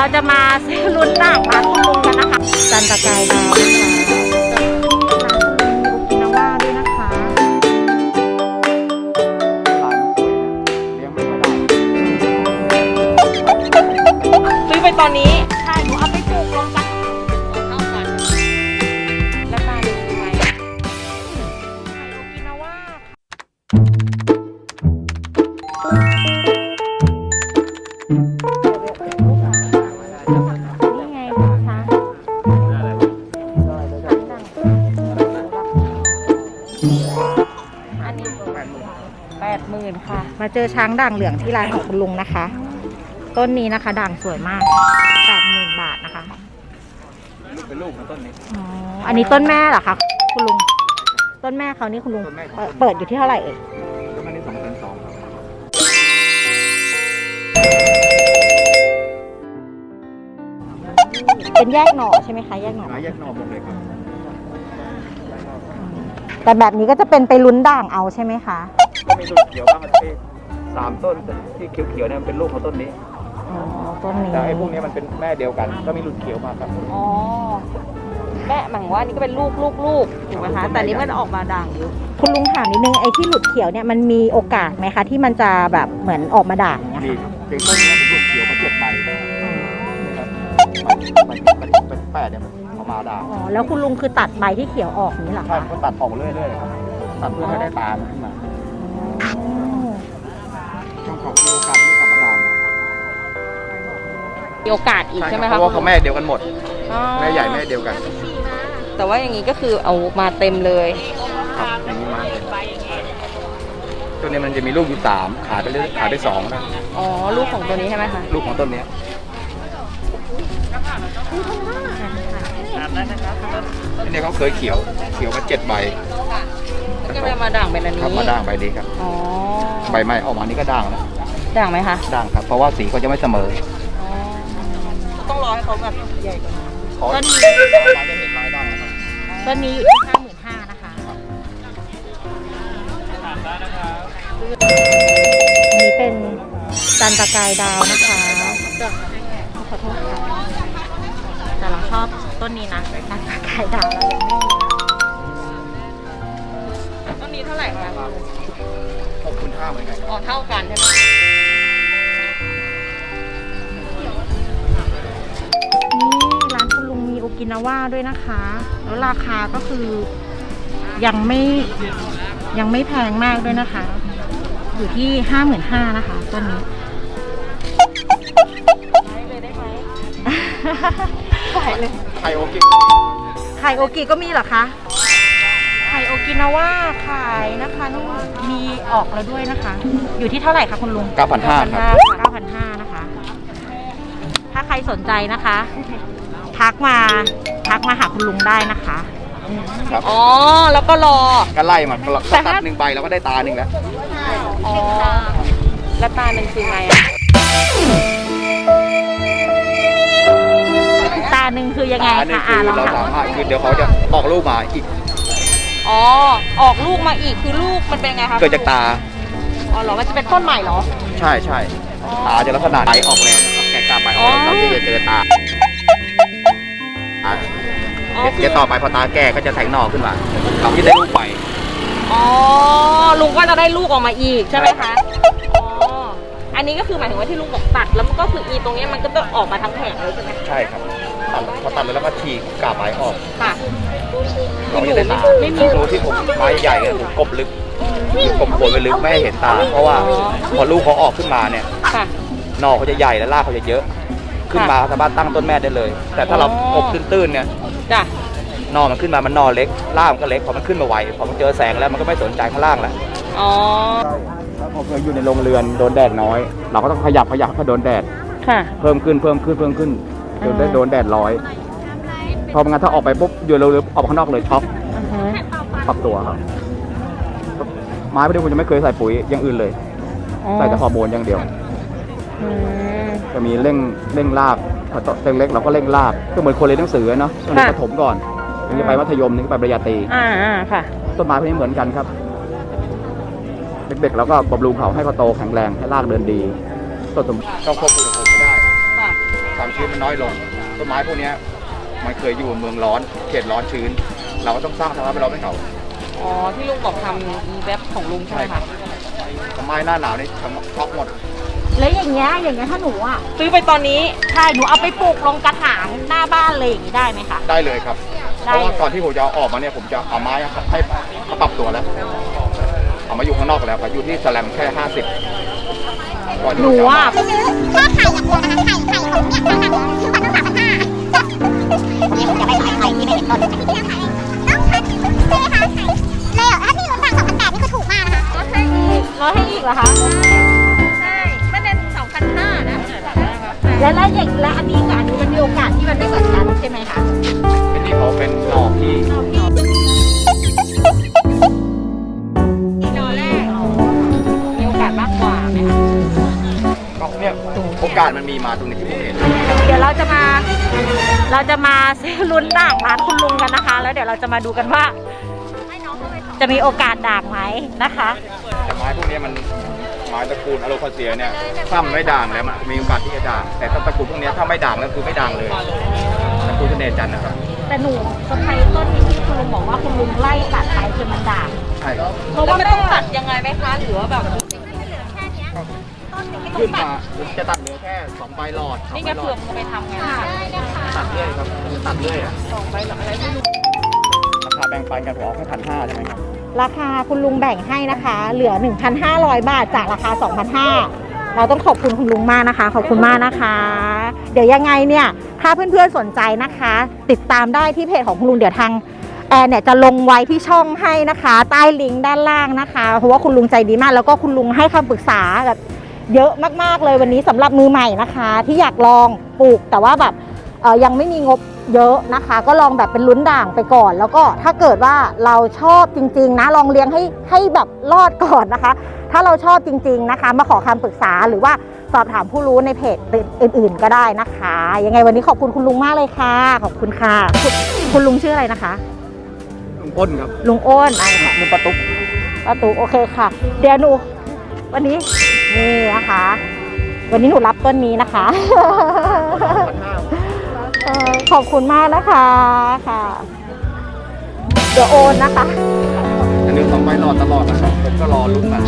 เราจะมาซื้อลุ้นด่างร้านคุณลุงกันนะคะจันตะกายดาวนะคะร้านคุ แปดหมื่นค่ะ มาเจอช้างด่างเหลืองที่ร้านของคุณลุงนะคะ ต้นนี้นะคะด่างสวยมากแปดหมื่นบาทนะคะเป็นลูกของต้นนี้อ๋ออันนี้ต้นแม่เหรอคะคุณลุง ต้นแม่เขานี่คุณลุงต้นแม่ของเปิดเปิดอยู่ที่เท่าไหร่เอ่ยต้นนี้สองพันสองครับเป็นแยกหน่อใช่ไหมคะแยกหน่อไม้แยกหนอกหมดเลยครับแต่แบบนี้ก็จะเป็นไปลุ้นด่างเอาใช่ไหมคะ ก็มีลูกเขียวบ้างที่สามต้นที่เขียวๆเนี่ยมันเป็นลูกของต้นนี้ อ๋อต้นนี้แต่ไอ้พวกนี้มันเป็นแม่เดียวกัน ก็มีลูกเขียวมาครับ อ๋อแม่หมายถึงว่านี่ก็เป็นลูกลูกลูกถูกไหมคะ แต่นี่มันออกมาด่างอยู่คุณลุงถามนิดนึงไอ้ที่หลุดเขียวเนี่ยมันมีโอกาสไหมคะที่มันจะแบบเหมือนออกมาด่างเนี่ยดีค่ะครับเป็นต้นนี้เป็นลูกเขียวมาเจ็ดใบนะครับมันมันมันเป็นแปดเนี่ยมันออกมาด่างอ๋อแล้วคุณลุงคือตัดใบที่เขียวออกนี้เหรอใช่คะมันก็ตัดออกเรื่อยๆครับตัดเพื่อให้ได้ตามนขึ้นมา อ๋อช่วงเขาก็มีโอกาสที่กลับมาด่างมีโอกาสอีกใช่ไหมเพคะราะว่าเขาแม่เดียวกันหมด อ๋อแม่ใหญ่แม่เดียวกันแต่ว่าอย่างนี้ก็คือเอามาเต็มเลย ครับอย่างนี้มาเลยตัวนี้มันจะมีลูกอยู่สามขายไปเรื่อยขายไปสองนะอ๋อ ลูกของตัวนี้ใช่ไหมคะ ลูกของต้นเนี้ยอันนี้เขาเคยเขียวเขียวมาเจ็ดใบ แล้วก็เลยมาด่างเป็นอันนี้ครับมาด่างใบนี้ครับอ๋อใบใหม่ออกมานี่ก็ด่างแล้วด่างไหมคะด่างครับ เพราะว่าสีเขาจะไม่เสมออ๋อต้องรอให้เขาแบบใหญ่กว่านี้ขอต้นนี้มาจะเห็นลายด่างนะครับต้นนี้อยู่ที่ห้าหมื่นห้านะคะอันนี้เป็นจันตะกายดาวนะคะขอโทษค่ะแต่เราชอบต้นนี้นะจันตะกายดาวเรายังไม่มี ต้นนี้เท่าไหร่คะขอบคุณค่าเหมือนกันอ๋อเท่ากันใช่ไหมนี่ร้านคุณลุงมีโอกินาว่าด้วยนะคะ แล้วราคาก็คือยังไม่ยังไม่แพงมากด้วยนะคะ อยู่ที่ห้าหมื่นห้านะคะต้นนี้เลยได้ไหมขายเลยไทยโอเคไข่โอกิก็มีเหรอคะไข่โอกินาว่าขายนะคะนี่มีออกแล้วด้วยนะคะ อยู่ที่เท่าไหร่คะคุณลุงเก้าพันห้าครับ 9,500นะคะ ถ้าใครสนใจนะคะ ทักมาทักมาหาคุณลุงได้นะคะ ครับอ๋อ แล้วก็รอ ก็ไล่มาเราแต่ตัดถ้า หนึ่งใบเราก็ได้ตาหนึ่งแล้วอ๋อ แล้วตาหนึ่งคือไงอะตาหนึ่งคือยังไงตาหนึ่งคะคือ่าอลองเราถาสามมารถคือเดี๋ยวเขาจะออกลูกมาอีก อ๋อ ออกลูกมาอีกคือลูกมันเป็นไงคะเกิดจากตา อ๋อเหรอ มันจะเป็นต้นใหม่เหรอ ใช่ใช่ตาจะลักษณะไหลออกแล้วนะครับแกะกล้าไปออกอ๋อเราจะเจอตาอะอ๋อเดี๋ยวคือเดี๋ยวต่อไปพอตาแก่ก็จะแทงหน่อขึ้นมาเราจะได้ลูกไปอ๋อ ลุงก็จะได้ลูกออกมาอีกใช่ไหมคะ อ๋อ อันนี้ก็คือหมายถึงว่าที่ลุงบอกตัดแล้วมันก็คืออีตรงเนี้ยมันก็จะออกมาทั้งแผงเลยใช่ไหมใช่ครับตัดพอตัดแล้วก็ฉีกกาบใบออกค่ะ เราจะได้ตาไม่มีดูที่ผมไม้ใหญ่เนี่ยผมกบลึกกบโคนไปลึกไม่ให้เห็นตา เพราะว่าพอลูกเขาออกขึ้นมาเนี่ยค่ะ หน่อเขาจะใหญ่และรากเขาจะเยอะ ขึ้นมาสามารถตั้งต้นแม่ได้เลย แต่ถ้าเราอ๋อกบตื้นๆเนี่ยจ้ะหน่อมันขึ้นมามันหน่อเล็กรากมันก็เล็กพอมันขึ้นมาไวพอมันเจอแสงแล้วมันก็ไม่สนใจข้างล่างแล้ว อ๋อถ้าผมเคยอยู่ในโรงเรือนโดนแดดน้อย เราก็ต้องขยับขยับให้โดนแดดค่ะ เพิ่มขึ้นเพิ่มขึ้นเพิ่มขึ้นจนได้อ่าโดนแดดร้อย พองั้นถ้าออกไปปุ๊บอยู่เร็วๆออกไปข้างนอกเลยช็อกอือฮึปรับตัวครับไม้ไม่ได้ผมจะไม่เคยใส่ปุ๋ยอย่างอื่นเลยอ๋อใส่แต่ฮอร์โมนอย่างเดียวอืมจะมีเร่งเร่งรากพอเต็งเล็กเราก็เร่งรากก็เหมือนคนเรียนหนังสือเนาะต้องเรียนค่ะประถมก่อนถึงจะไปมัธยมถึงจะไปปริญญาตรีอ่าอ่าค่ะ ต้นไม้พวกนี้เหมือนกันครับ เด็กๆเราก็บำรุงเขาให้เขาโตแข็งแรงให้รากเดินดีต้นสมต้องควบคุมอุณหภูมิให้ได้ค่ะถความชื้นมันน้อยลงต้นไม้พวกเนี้ย มันเคยอยู่เมืองร้อนเขตร้อนชื้น เราก็ต้องสร้างสภาพแวดล้อมให้เขาอ๋อ ที่ลุงบอกทำเว็บของลุงใช่ไหมคะต้นไม้หน้าหนาวนี่ช็อกหมด แล้วอย่างเงี้ยอย่างเงี้ยถ้าหนูอะซื้อไปตอนนี้ใช่หนูเอาไปปลูกลงกระถางหน้าบ้านเลยอย่างนี้ได้ไหมคะได้เลยครับเพได้ราะว่าเลยก่อนที่ผมจะเอาออกมาเนี่ยผมจะเอาไม้ให้เขาปรับตัวแล้วเอามาอยู่ข้างนอกแล้วก็อยู่ที่สแลมแค่50ก่อนที่หนูผมจะเอาอะมาถ้าไข่อย่างเดียวนะคะไข่ไข่ของเนี่ยราคาซื้อมาต้องสามพันห้า วันนี้ผมจะไม่ขายไข่ที่ไม่เห็นต้นต้องพันใช่ไหมคะเลยถ้าพี่ลุ้นทางสองพันแปดนี่คือถูกมากนะคะลดให้อีกลดให้อีกเหรอคะใช่ไม่เป็นสองพันห้านะแล้วแล้วอย่างแล้วอันนี้กับอันนี้มันมีโอกาสที่มันไม่เหมือนกันใช่ไหมคะเป็นที่เขาเป็นหนอกที่นอแรกมีโอกาสมากกว่าไหมคะก็เนี่ยโอกาสมันมีมาตรงนี้ที่ผมเห็น เดี๋ยวเราจะมา เราจะมาซื้อลุ้นด่างร้านคุณลุงกันนะคะ แล้วเดี๋ยวเราจะมาดูกันว่า จะมีโอกาสด่างไหมนะคะ แต่ไม้พวกเนี้ยมันไม้ตระกูลอะโลคาเซียเนี่ยถ้ามันไม่ด่างแล้วมันมีโอกาสที่จะด่าง แต่ถ้าตระกูลพวกเนี้ยถ้าไม่ด่างแล้วคือไม่ด่างเลยตระกูลเสน่ห์จันทร์นะครับ แต่หนูสะพายต้นนี้ที่คุณลุงบอกว่าคุณลุงไล่ตัดไปจนมันด่างใช่เพราะแล้วว่ามันแม่ต้องตัดยังไงไหมคะหรือว่าแบบ ขึ้นมาจะตัดเหลือแค่สองใบหลอดสองนี่ใบไงหลเผื่ออดมันไปทำไงตัดเรื่อยครับจะตัดเรื่อยอะสองใบหลังอะไรไม่รู้ราคาแบ่งปันกันผมเอาแค่พันห้าใช่ไหมครับราคาคุณลุงแบ่งให้นะคะ เหลือ 1,500 บาทจากราคา 2,500 เราต้องขอบคุณคุณลุงมากนะคะ ขอบคุณมากนะคะ เดี๋ยวยังไงเนี่ย ถ้าเพื่อนๆสนใจนะคะ ติดตามได้ที่เพจของคุณลุงเดี๋ยวทางแอนเนี่ยจะลงไว้ที่ช่องให้นะคะ ใต้ลิงก์ด้านล่างนะคะ เพราะว่าคุณลุงใจดีมาก แล้วก็คุณลุงให้คำปรึกษาแบบ เยอะมากๆเลยวันนี้สำหรับมือใหม่นะคะ ที่อยากลองปลูกแต่ว่าแบบเอ่อยังไม่มีงบเยอะนะคะ ก็ลองแบบเป็นลุ้นด่างไปก่อน แล้วก็ถ้าเกิดว่าเราชอบจริง ๆ นะลองเลี้ยงให้ให้แบบรอดก่อนนะคะ ถ้าเราชอบจริง ๆนะคะ มาขอคำปรึกษาหรือว่าสอบถามผู้รู้ในเพจอื่น ๆ ก็ได้นะคะ ยังไงวันนี้ขอบคุณคุณลุงมากเลยค่ะ ขอบคุณค่ะ คุณคุณลุงชื่ออะไรนะคะลุงอ้นครับลุงอ้นอะค่ะลุงปะตุ๊กป้าตุ๊กโอเคค่ะ เดี๋ยวหนูวันนี้ นี่นะคะ วันนี้หนูรับต้นนี้นะคะพันห้าเอ่อขอบคุณมากนะคะค่ะ เดี๋ยวโอนนะคะจะเหลือสองใบหลอดตลอดนะครับผมก็รอลุ้นมัน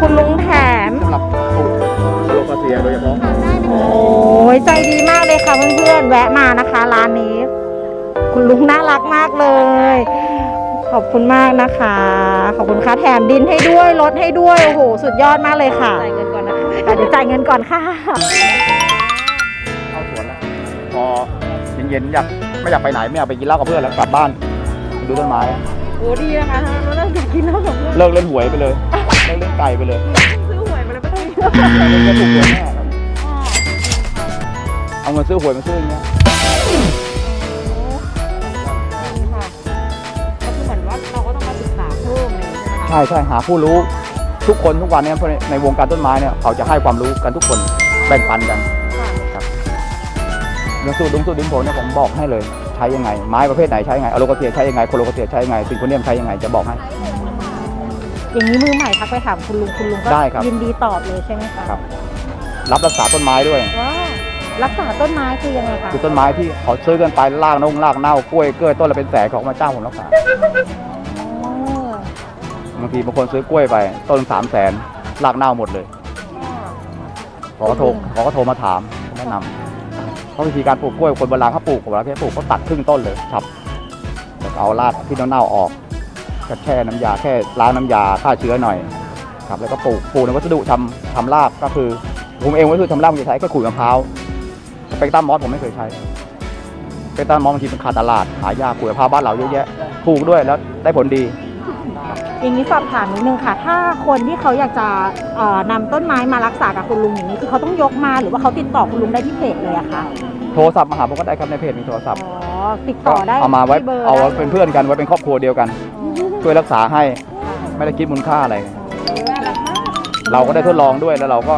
คุณลุงแถมสำหรับปลูกอะโลคาเซียโดยเฉพาะโอ้ยใจดีมากเลยค่ะเพื่อนๆแวะมานะคะ ร้านนี้ คุณลุงน่ารักมากเลยข อบคุณมากนะคะ ขอบคุณค่ะแถมดินให้ด้วยลดให้ด้วย โอ้โห สุดยอดมากเลยค่ะ จ่ายเงินก่อนนะคะแต่เดี๋ยวจ่ายเงินก่อนค่ะ เข้าสวนแล้ว พอเย็นๆอยากไม่อยากไปไหน ไม่อยากไปกินเหล้ากับเพื่อนแล้วกลับบ้าน ดูต้นไม้ โอ้ดีนะคะเราเริ่มอยากกินแล้วกับเพื่อนเลิกเล่นหวยไปเลย เลิกเล่นไก่ไปเลยซื้อหวยมาแล้วไม่ต้องเลิกเล่นถูกหวยแน่ครับเอาเงินซื้อหวยมาซื้ออย่างเงี้ย ใช่ไหมคะใช่ใช่หาผู้รู้ทุกคนทุกวันเนี้ในวงการต้นไม้เนี่ยเขาจะให้ความรู้กันทุกคนแบ่งปันกันครับเรื่องสูตรดุงสูตรดินผลเนี่ยผมบอกให้เลย ใช้ยังไง ไม้ประเภทไหนใช้ยังไงอะโลคาเซียใช้ยังไงโคโลคาเซียใช้ยังไงซิงโคเนียมใช้ยังไงจะบอกให้ อย่างนี้มือใหม่ทักไปถามคุณลุงคุณลุงก็ได้ครับ ยินดีตอบเลยใช่ไหมคะครับ รับรักษาต้นไม้ด้วย ว้าวรักษาต้นไม้คือยังไงคะคือต้นไม้ที่เขาซื้อกันไปลากนงลากเน่ากล้วยเกล้วยต้นละเป็นแสนเขาก็มาจ้างผมรักษาอ๋อบางทีบางคนซื้อกล้วยไป ต้นสามแสนลากเน่าหมดเลยเขาก็โทรเขาก็โทรมาถามแนะนำเพราะวิธีการปลูกกล้วยคนโบราณเขาปลูกโบราณเขาปลูกเขาตัดครึ่งต้นเลยครับแล้วก็เอารากที่เน่าๆออกก็แช่น้ำยาแค่ล้างน้ำยาฆ่าเชื้อหน่อยครับแล้วก็ปลูกปลูกในวัสดุทำทำรากก็คือผมเองวัสดุทำรากผมจะใช้แค่ขุยมะพร้าวสเปกตรัมมอสผมไม่เคยใช้สเปกตรัมมอสบางทีมันขาดตลาดหายากขุยมะพร้าวบ้านเราเยอะแยะถูกด้วยแล้วได้ผลดี อย่างนี้สอบถามนิดนึงค่ะ ถ้าคนที่เขาอยากจะเอ่อนำต้นไม้มารักษากับคุณลุงอย่างนี้คือเขาต้องยกมาหรือว่าเขาติดต่อคุณลุงได้ที่เพจเลยอะคะโทรศัพท์มาหาผมก็ได้ครับในเพจมีโทรศัพท์อ๋อติดต่อได้เอามาไว้ที่บร์เอาได้ลยเป็นเพื่อนกันไว้เป็นครอบครัวเดียวกัน ช่วยรักษาให้ไม่ได้คิดมูลค่าอะไร เราก็ได้ทดลองด้วยแล้วเราก็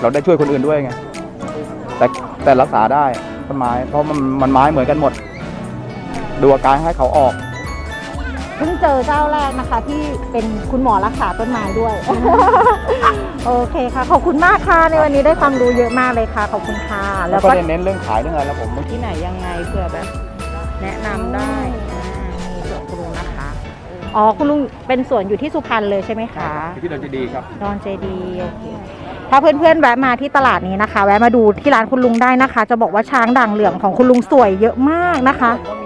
เราได้ช่วยคนอื่นด้วยไงแต่แต่รักษาได้ต้นไม้เพราะมันมันไม้เหมือนกันหมด ดูอาการให้เขาออก เพิ่งเจอเจ้าแรกนะคะ ที่เป็นคุณหมอรักษาต้นไม้ด้วย โอเคค่ะ ขอบคุณมากค่ะ ในวันนี้ได้ความรู้เยอะมากเลยค่ะ ขอบคุณค่ะ แล้แล้ววก็ก็เน้นเรื่องขายเรื่องอะไรแล้วผมบางทีที่ไหนยังไงเผื่อแบบแนะนำได้อ่ามีสวนคุณลุงนะคะอ๋อคุณลุงเป็นสวนอยู่ที่สุพรรณเลยใช่ไหมคะ ที่เราจะดีครับ ดอนเจดีโอเคถ้าเพื่อนๆแวะมาที่ตลาดนี้นะคะ แวะมาดูที่ร้านคุณลุงได้นะคะ จะบอกว่าช้างด่างเหลืองของคุณลุงสวยเยอะมากนะคะ ก็มี